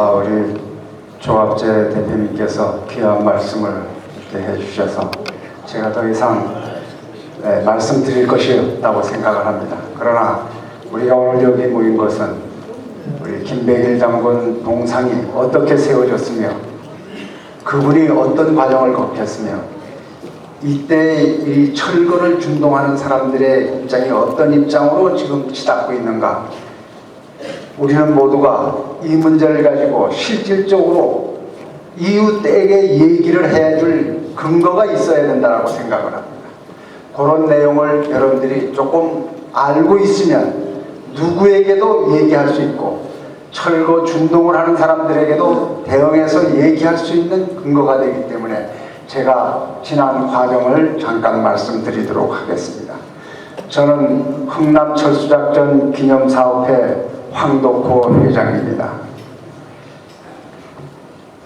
아, 우리 조합재 대표님께서 귀한 말씀을 이렇게 해주셔서 제가 더 이상 네, 말씀드릴 것이 없다고 생각을 합니다. 그러나 우리가 오늘 여기 모인 것은 우리 김백일 장군 동상이 어떻게 세워졌으며 그분이 어떤 과정을 거쳤으며 이때 이 철거를 준동하는 사람들의 입장이 어떤 입장으로 지금 치닫고 있는가 우리는 모두가 이 문제를 가지고 실질적으로 이웃에게 얘기를 해줄 근거가 있어야 된다고 생각을 합니다. 그런 내용을 여러분들이 조금 알고 있으면 누구에게도 얘기할 수 있고 철거 준동을 하는 사람들에게도 대응해서 얘기할 수 있는 근거가 되기 때문에 제가 지난 과정을 잠깐 말씀드리도록 하겠습니다. 저는 흥남 철수작전 기념사업회 황덕호 회장입니다.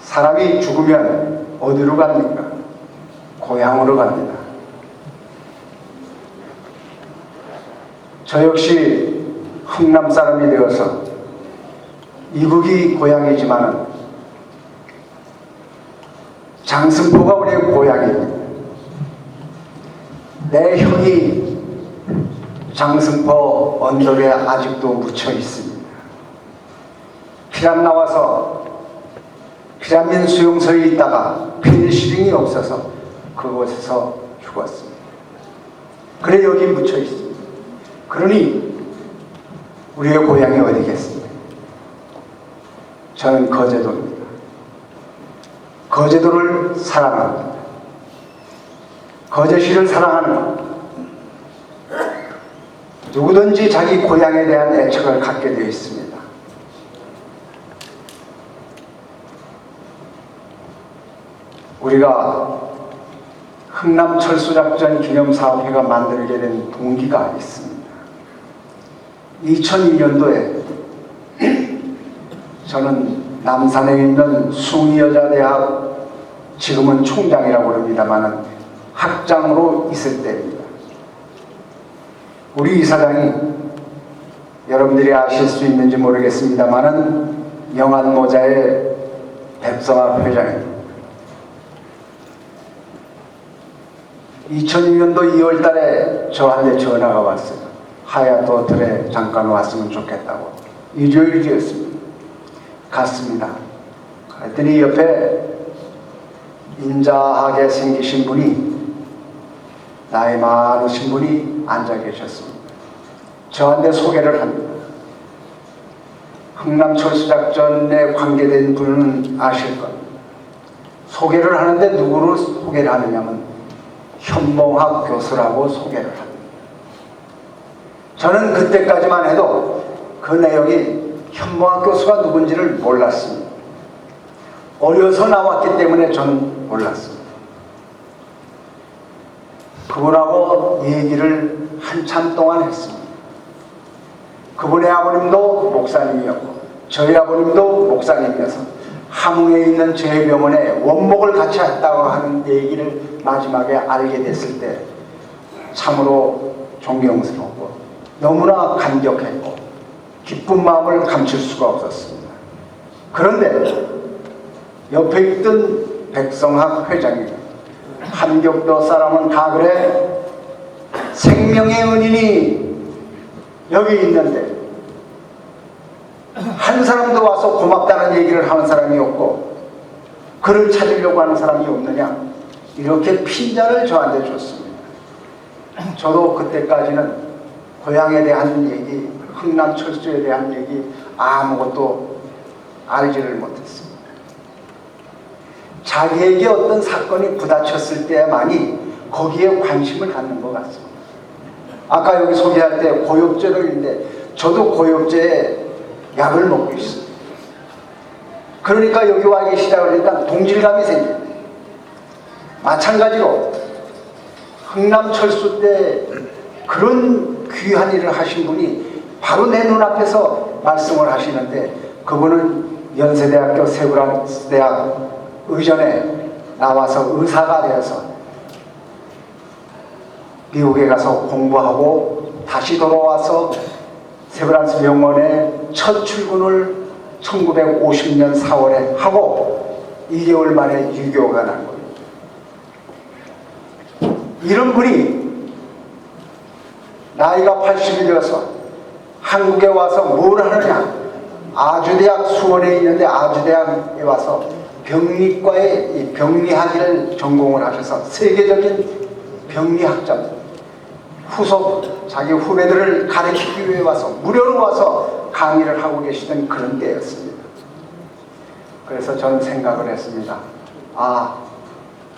사람이 죽으면 어디로 갑니까? 고향으로 갑니다. 저 역시 흥남 사람이 되어서 이국이 고향이지만은 장승포가 우리의 고향입니다. 내 형이 장승포 언덕에 아직도 묻혀 있습니다. 피란 나와서 피란민 수용소에 있다가 페니실린이 없어서 그곳에서 죽었습니다. 그래 여기 묻혀 있습니다. 그러니 우리의 고향이 어디겠습니까? 저는 거제도입니다. 거제도를 사랑합니다. 거제시를 사랑하는 누구든지 자기 고향에 대한 애착을 갖게 되어 있습니다. 우리가 흥남 철수작전 기념사업회가 만들게 된 동기가 있습니다. 2002년도에 저는 남산에 있는 숭이여자대학 지금은 총장이라고 그럽니다만 학장으로 있을 때입니다. 우리 이사장이 여러분들이 아실 수 있는지 모르겠습니다만은 영안모자의 백성아 회장입니다. 2002년도 2월 달에 저한테 전화가 왔어요. 하얏트 호텔에 잠깐 왔으면 좋겠다고. 일요일이었습니다. 갔습니다. 그랬더니 옆에 인자하게 생기신 분이 나이 많으신 분이 앉아 계셨습니다. 저한테 소개를 합니다. 흥남 철수작전에 관계된 분은 아실 겁니다. 소개를 하는데 누구를 소개를 하느냐면 현몽학 교수라고 소개를 합니다. 저는 그때까지만 해도 그 내용이 현몽학 교수가 누군지를 몰랐습니다. 어려서 나왔기 때문에 저는 몰랐습니다. 그분하고 얘기를 한참 동안 했습니다. 그분의 아버님도 목사님이었고 저희 아버님도 목사님이어서 함흥에 있는 저희 병원에 원목을 같이 했다고 하는 얘기를 마지막에 알게 됐을 때 참으로 존경스럽고 너무나 감격했고 기쁜 마음을 감출 수가 없었습니다. 그런데 옆에 있던 백성학 회장이 함격도 사람은 다 그래 생명의 은인이 여기 있는데 한 사람도 와서 고맙다는 얘기를 하는 사람이 없고 그를 찾으려고 하는 사람이 없느냐 이렇게 핀잔을 저한테 줬습니다. 저도 그때까지는 고향에 대한 얘기, 흥남 철수에 대한 얘기 아무것도 알지를 못했습니다. 자기에게 어떤 사건이 부닥쳤을 때만이 거기에 관심을 갖는 것 같습니다. 아까 여기 소개할 때 고엽제로인데 저도 고엽제에 약을 먹고 있습니다. 그러니까 여기 와 계시다 그러니까 동질감이 생깁니다. 마찬가지로 흥남철수 때 그런 귀한 일을 하신 분이 바로 내 눈앞에서 말씀을 하시는데 그분은 연세대학교 세브란스대학 의전에 나와서 의사가 되어서 미국에 가서 공부하고 다시 돌아와서 세브란스 병원에 첫 출근을 1950년 4월에 하고 2개월 만에 유교가 난 겁니다. 이런 분이 나이가 80이 되어서 한국에 와서 뭘 하느냐 아주대학 수원에 있는데 아주대학에 와서 병리과에 이 병리학을 전공을 하셔서 세계적인 병리학자 후속 자기 후배들을 가르치기 위해 와서 무료로 와서 강의를 하고 계시던 그런 때였습니다. 그래서 저는 생각을 했습니다. 아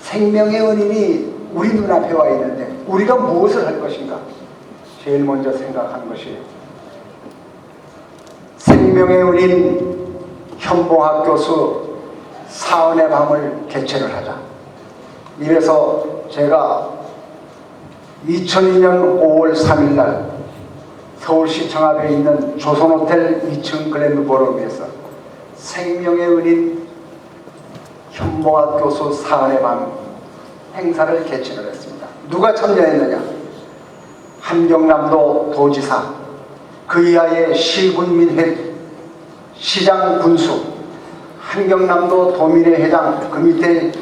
생명의 은인이 우리 눈앞에 와 있는데 우리가 무엇을 할 것인가? 제일 먼저 생각한 것이 생명의 은인 현봉학 교수 사은의 밤을 개최를 하자. 이래서 제가 2002년 5월 3일 날 서울시청 앞에 있는 조선호텔 2층 글랜드 보름에서 생명의 은인 현봉학 교수 사은의 밤 행사를 개최를 했습니다. 누가 참여했느냐? 함경남도 도지사, 그 이하의 시군민회, 시장 군수, 함경남도 도민회 회장, 그 밑에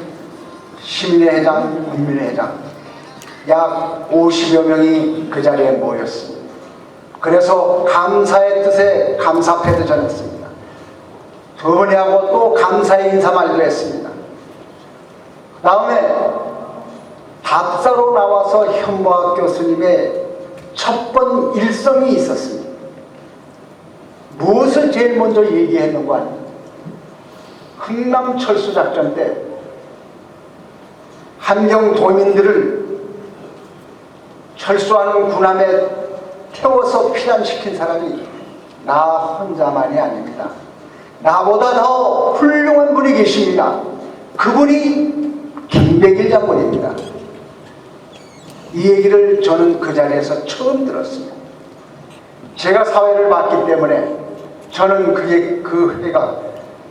시민회 회장, 군민회 회장, 약 50여 명이 그 자리에 모였습니다. 그래서 감사의 뜻에 감사패도 전했습니다. 번회하고 또 감사의 인사 말도 했습니다. 다음에 답사로 나와서 현보학 교수님의 첫 번 일성이 있었습니다. 무엇을 제일 먼저 얘기했는가 흥남 철수 작전 때 함경 도민들을 철수하는 군함에 태워서 피난시킨 사람이 나 혼자만이 아닙니다. 나보다 더 훌륭한 분이 계십니다. 그분이 김백일 장군입니다. 이 얘기를 저는 그 자리에서 처음 들었습니다. 제가 사회를 봤기 때문에 저는 그게 그 회가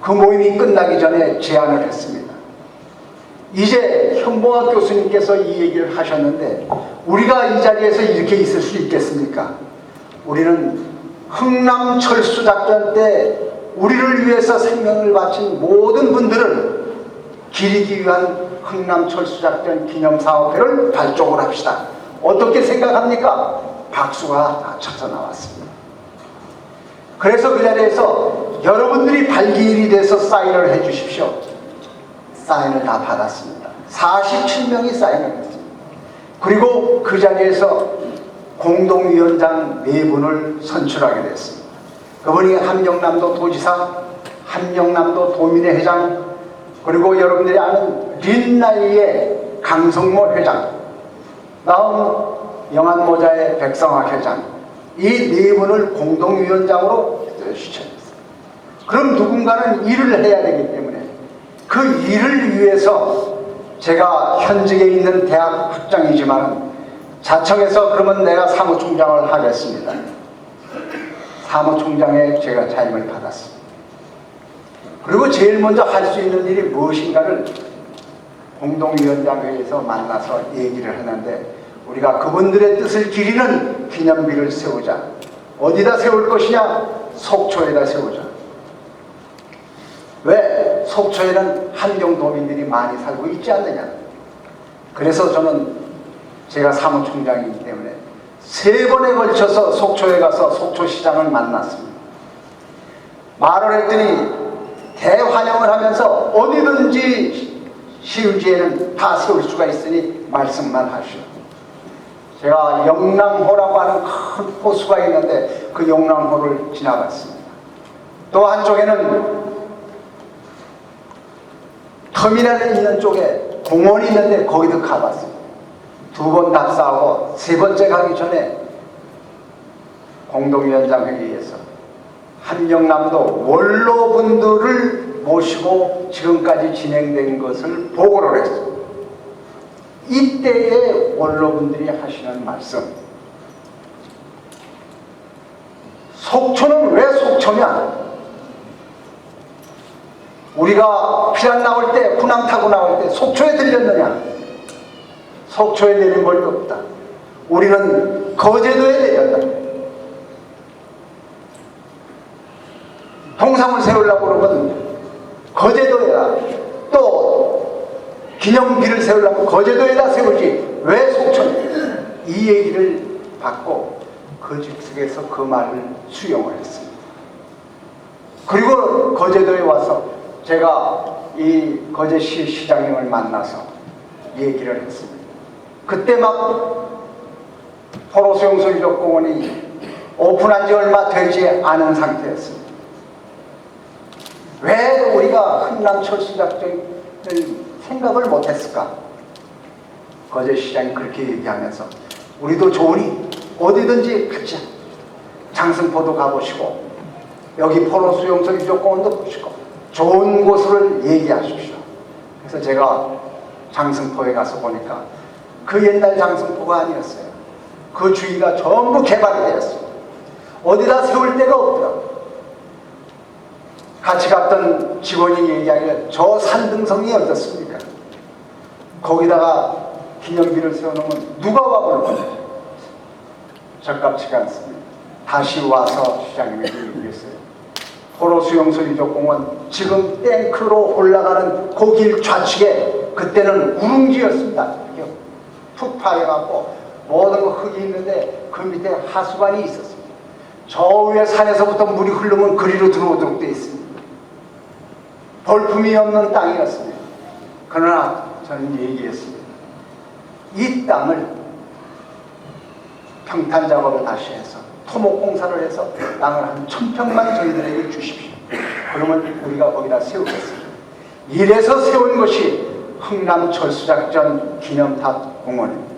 그 모임이 끝나기 전에 제안을 했습니다. 이제 현봉학 교수님께서 이 얘기를 하셨는데 우리가 이 자리에서 이렇게 있을 수 있겠습니까? 우리는 흥남 철수 작전 때 우리를 위해서 생명을 바친 모든 분들을 기리기 위한 흥남 철수 작전 기념 사업회를 발족을 합시다. 어떻게 생각합니까? 박수가 다 쳐서 나왔습니다. 그래서 그 자리에서 여러분들이 발기일이 돼서 사인을 해 주십시오. 사인을 다 받았습니다. 47명이 사인을 했습니다. 그리고 그 자리에서 공동위원장 네 분을 선출하게 됐습니다. 그분이 함경남도 도지사, 함경남도 도민회 회장, 그리고 여러분들이 아는 린나이의 강성모 회장, 다음 영안모자의 백성학 회장, 이 네 분을 공동위원장으로 추천했습니다. 그럼 누군가는 일을 해야 되기 때문에 그 일을 위해서 제가 현직에 있는 대학 학장이지만 자청해서 그러면 내가 사무총장을 하겠습니다. 사무총장에 제가 자임을 받았습니다. 그리고 제일 먼저 할 수 있는 일이 무엇인가를 공동위원장회에서 만나서 얘기를 하는데 우리가 그분들의 뜻을 기리는 기념비를 세우자. 어디다 세울 것이냐? 속초에다 세우자. 왜? 속초에는 한경 도민들이 많이 살고 있지 않느냐. 그래서 저는 제가 사무총장이기 때문에 세 번에 걸쳐서 속초에 가서 속초시장을 만났습니다. 말을 했더니 대환영을 하면서 어디든지 시의지에는 다 세울 수가 있으니 말씀만 하시오. 제가 영랑호라고 하는 큰 호수가 있는데 그 영랑호를 지나갔습니다. 또 한쪽에는 터미널에 있는 쪽에 공원이 있는데 거기도 가봤습니다. 두번 답사하고 세 번째 가기 전에 공동위원장 회의에서 한경남도 원로분들을 모시고 지금까지 진행된 것을 보고를 했습니다. 이때의 원로분들이 하시는 말씀 속초는 왜 속초냐? 우리가 피난 나올 때, 군함 타고 나올 때 속초에 들렸느냐? 속초에 내린 걸 없다. 우리는 거제도에 내렸다. 동상을 세우려고 그러면 거제도에다 또 기념비를 세우려면 거제도에다 세우지 왜 속천 이 얘기를 받고 그 즉석에서 그 말을 수용을 했습니다. 그리고 거제도에 와서 제가 이 거제시 시장님을 만나서 얘기를 했습니다. 그때 막 포로수용소유적공원이 오픈한 지 얼마 되지 않은 상태였습니다. 왜 우리가 흥남 철수 작전을 생각을 못했을까? 거제시장이 그렇게 얘기하면서 우리도 좋으니 어디든지 가자. 장승포도 가보시고 여기 포로수용소 유적공원도 보시고 좋은 곳을 얘기하십시오. 그래서 제가 장승포에 가서 보니까 그 옛날 장승포가 아니었어요. 그 주위가 전부 개발이 되었습니다. 어디다 세울 데가 없더라고요. 같이 갔던 직원이 얘기하기를 저 산등성이 어떻습니까? 거기다가 기념비를 세워놓으면 누가 와볼까요? 적합치가 않습니다. 다시 와서 시장님에게 얘기했어요. 호로수용 소 유적공원 지금 탱크로 올라가는 그길 좌측에 그때는 우릉지였습니다. 푹 파여갖고 모든 거 흙이 있는데 그 밑에 하수관이 있었습니다. 저 위에 산에서부터 물이 흐르면 그리로 들어오도록 되어 있습니다. 볼품이 없는 땅이었습니다. 그러나 저는 얘기했습니다. 이 땅을 평탄 작업을 다시 해서 토목 공사를 해서 땅을 한 천평만 저희들에게 주십시오. 그러면 우리가 거기다 세우겠습니다. 이래서 세운 것이 흥남 철수작전 기념탑 공원입니다.